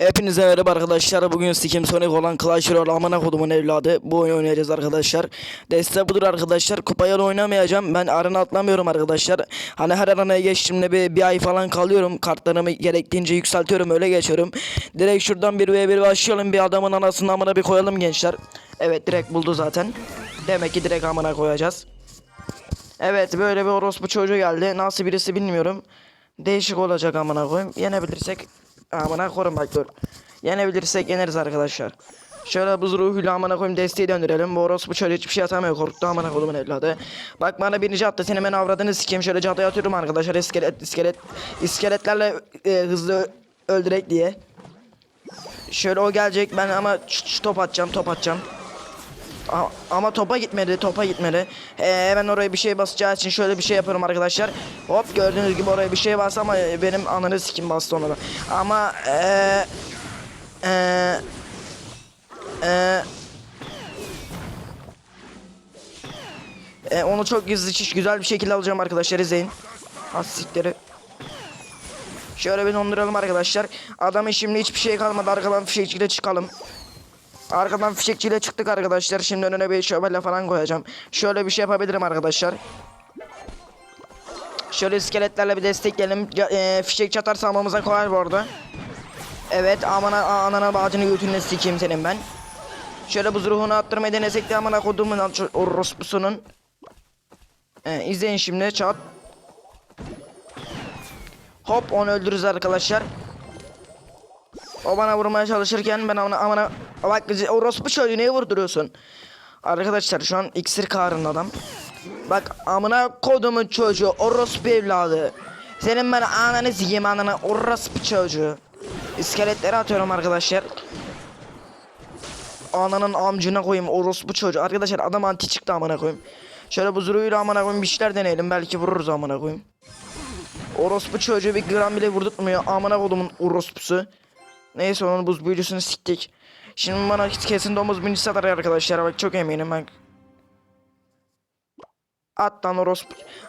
Hepinize merhaba arkadaşlar. Bugün Sikim Sonic olan Clash Royale amına kodumun evladı. Bu oyunu oynayacağız arkadaşlar. Deste budur arkadaşlar. Kupaya da oynamayacağım. Ben arena atlamıyorum arkadaşlar. Hani her arenaya geçtiğimde bir, bir ay falan kalıyorum. Kartlarımı gerektiğince yükseltiyorum. Öyle geçiyorum. Direkt şuradan bir v 1 başlayalım. Bir adamın anasını amına bir koyalım gençler. Evet direkt buldu zaten. Demek ki direkt amına koyacağız. Evet böyle bir orospu çocuğu geldi. Nasıl birisi bilmiyorum. Değişik olacak amına koyayım. Yenebilirsek amına koyayım bak dur. Yenebilirsek yeneriz arkadaşlar. Şöyle buz ruhuyla amına koyayım desteği döndürelim. Bu orospu çocuğu hiçbir şey atamıyor. Korktu amına koyduğumun evladı. Bak bana birinci attı. Seni ben avradını sikeyim. Şöyle cadaya atıyorum arkadaşlar. İskelet, iskelet, iskeletlerle e, hızlı öldürek diye. Şöyle o gelecek. Ben ama top atacağım. Top atacağım. Ama topa gitmedi, topa gitmedi. Ee, ben oraya bir şey basacağı için şöyle bir şey yapıyorum arkadaşlar. Hop gördüğünüz gibi oraya bir şey bas ama benim ananı sikim bastı ona da. Ama ee, ee, ee, ee, onu çok gizli güzel bir şekilde alacağım arkadaşlar izleyin. Az sikleri. Şöyle bir donduralım arkadaşlar. Adamın şimdi hiçbir şey kalmadı. Arkadan fişekçiyle çıkalım. Arkadan fişekçiyle çıktık arkadaşlar. Şimdi önüne bir şövalye falan koyacağım. Şöyle bir şey yapabilirim arkadaşlar. Şöyle iskeletlerle bir destekleyelim. E, fişek çatar salmamıza koyar bu arada. Evet amana anana bağcını götünü sikeyim senin ben. Şöyle buz ruhunu attırmayı denesek de amana kodumun orospusunun. E, izleyin şimdi çat. Hop onu öldürürüz arkadaşlar. O bana vurmaya çalışırken ben ona amına bak orospu çocuğu niye vurduruyorsun? Arkadaşlar şu an iksir karın adam. Bak amına kodumun çocuğu orospu evladı. Senin ben ananı sikeyim anana orospu çocuğu. İskeletleri atıyorum arkadaşlar. Ananın amcına koyayım orospu çocuğu. Arkadaşlar adam anti çıktı amına koyayım. Şöyle bu zuruyla amına koyayım bir şeyler deneyelim belki vururuz amına koyayım. Orospu çocuğu bir gram bile vurdurtmuyor. Amına kodumun orospusu. Neyse onun buz büyücüsünü siktik. Şimdi bana kesin domuz büyücüsü atar arkadaşlar. Bak çok eminim ben. At lan.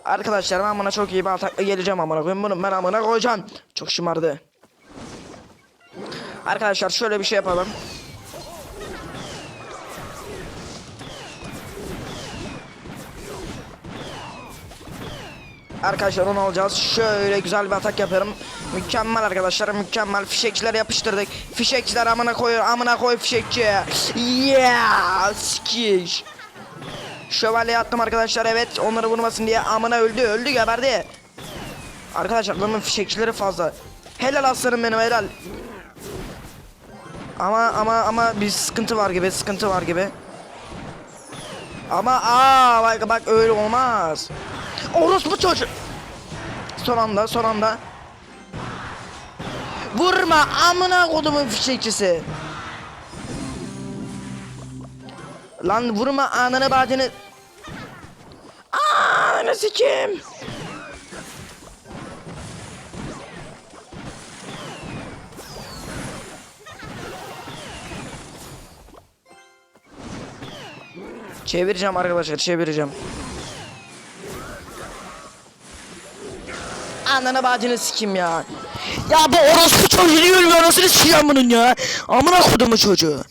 Arkadaşlar ben buna çok iyi bir atakla geleceğim amına koyayım. Bunu ben amına koyacağım. Çok şımardı. Arkadaşlar şöyle bir şey yapalım. Arkadaşlar onu alacağız. Şöyle güzel bir atak yaparım. Mükemmel arkadaşlar mükemmel. Fişekçiler yapıştırdık. Fişekçiler amına koy amına koy fişekçi. Yeah! Sikiş. Şövalye attım arkadaşlar evet onları vurmasın diye amına öldü öldü geberdi. Arkadaşlar adamın fişekçileri fazla. Helal aslanım benim helal. Ama ama ama bir sıkıntı var gibi sıkıntı var gibi. Ama aa bak bak öyle olmaz. Orospu çocuğu. Son anda son anda. Vurma amına kodumun fişekçisi. Lan vurma ananı bacını. Ananı sikim. Çevireceğim arkadaşlar çevireceğim. Ananı bacını sikim ya. Ya bu orospu çocuğu niye ölmüyor anasını sikeceğim bunun ya. Amına kodumu çocuğu.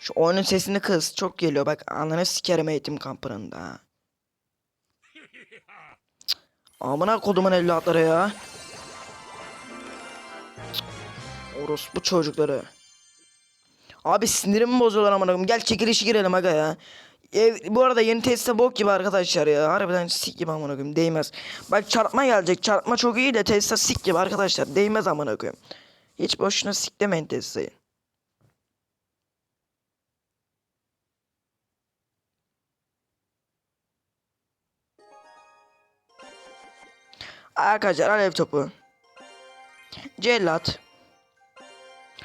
Şu oyunun sesini kız. Çok geliyor bak ananı sikerim eğitim kampında. Amına kodumun evlatları ya. Orospu çocukları. Abi sinirim bozuyorlar amına koyayım. Gel çekilişi girelim aga ya. Ev, bu arada yeni testte bok gibi arkadaşlar ya. Harbiden sik gibi amına koyayım. Değmez. Bak çarpma gelecek. Çarpma çok iyi de testte sik gibi arkadaşlar. Değmez amına koyayım. Hiç boşuna sik demeyin testeyi. Arkadaşlar alev topu. Cellat.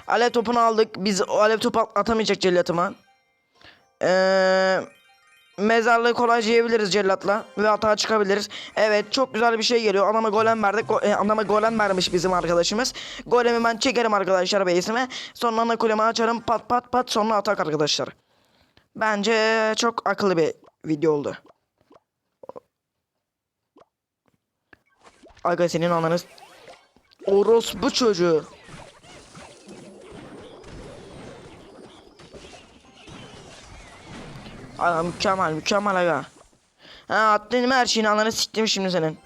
Alev topunu aldık. Biz o alev topu at- atamayacak cellatıma. Ee, mezarlığı kolay yiyebiliriz cellatla. Ve hata çıkabiliriz. Evet çok güzel bir şey geliyor. Adama golem verdik. Go- e, adama golem vermiş bizim arkadaşımız. Golemi ben çekerim arkadaşlar base'ime. Sonra ana kulemi açarım. Pat pat pat. Sonra atak arkadaşlar. Bence çok akıllı bir video oldu. Aga senin ananı s- Orospu çocuğu. Aga mükemmel mükemmel aga. Ha attın her şeyini ananı siktim şimdi senin.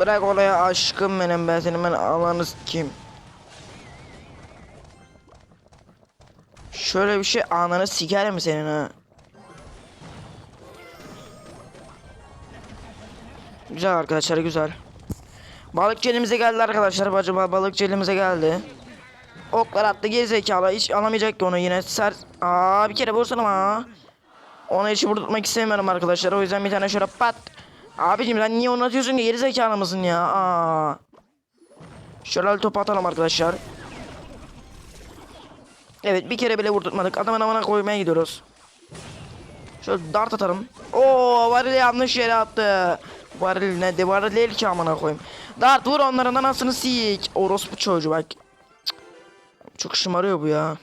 Bırak olaya aşkım benim ben senin ben ananı kim? Şöyle bir şey ananı siker mi senin ha? Güzel arkadaşlar güzel. Balıkçı elimize geldi arkadaşlar. Acaba balıkçı elimize geldi. Oklar attı gerizekalı. Hiç alamayacak ki onu yine. Ser... Aa bir kere vursana ama. Onu hiç vurdurtmak istemiyorum arkadaşlar. O yüzden bir tane şöyle pat. Abicim sen niye onu atıyorsun ki gerizekalı mısın ya? Aa. Şöyle top atalım arkadaşlar. Evet bir kere bile vurdurtmadık. Adamın amına koymaya gidiyoruz. Şöyle dart atarım. Oo varil yanlış yere attı. Varil ne de varil değil ki amına koyayım. Dart vur onların anasını sik. Orospu çocuğu bak. Çok şımarıyor bu ya.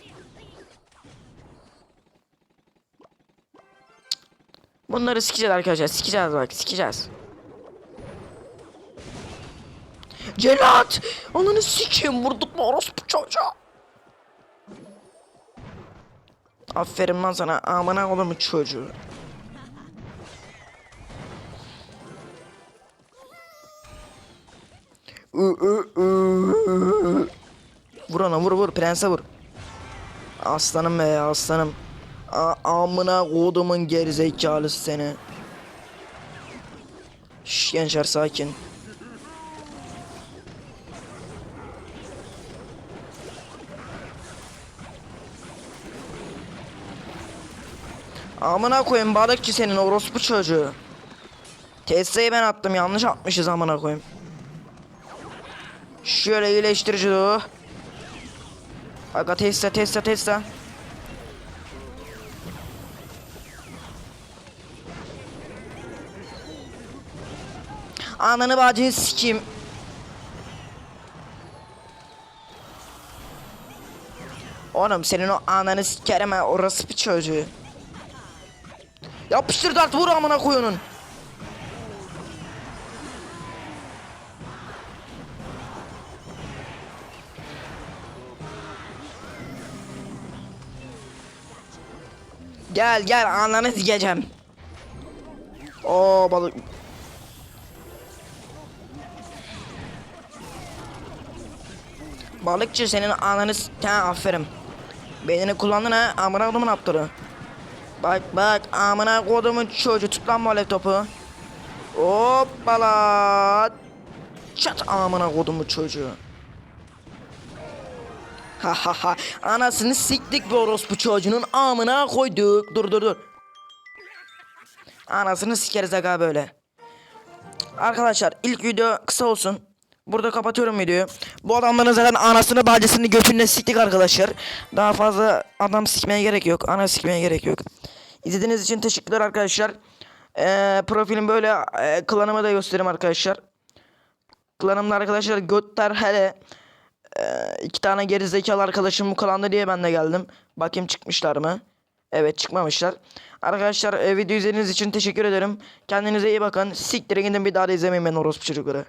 Bunları sikeceğiz arkadaşlar. Sikeceğiz bak sikeceğiz. Celat! Ananı sikeyim vurduk mu orospu çocuğa? Aferin lan sana amına kodumun çocuğu. Vur ona vur vur prense vur. Aslanım be aslanım. A amına kodumun gerizekalısı seni. Şş gençler sakin. Amına koyayım balıkçı senin orospu çocuğu. Testeyi ben attım yanlış atmışız amına koyayım. Şöyle iyileştirici o. Aga teste teste teste. Ananı bacını sikeyim. Oğlum senin o ananı sikerim ha orası bir çocuğu. Yapıştır dart vur amına koyunun. Gel gel ananı sikeceğim. Oo balık. Balıkçı senin ananı ha aferin. Beynini kullandın ha amına kodumun aptalı. Bak bak amına kodumun çocuğu tut lan bu topu. Hoppala. Çat amına kodumun çocuğu. Ha ha ha. Anasını siktik bu orospu çocuğunun amına koyduk. Dur dur dur. Anasını sikeriz aga böyle. Arkadaşlar ilk video kısa olsun. Burada kapatıyorum videoyu. Bu adamların zaten anasını bacısını götüne siktik arkadaşlar. Daha fazla adam sikmeye gerek yok. Ana sikmeye gerek yok. İzlediğiniz için teşekkürler arkadaşlar. Ee, profilim böyle e, klanımı da göstereyim arkadaşlar. Klanımda arkadaşlar götter hele e, iki tane gerizekalı arkadaşım bu klanda diye ben de geldim. Bakayım çıkmışlar mı? Evet çıkmamışlar. Arkadaşlar e, video izlediğiniz için teşekkür ederim. Kendinize iyi bakın. Siktirin gidin bir daha da izlemeyin ben orospu çocukları.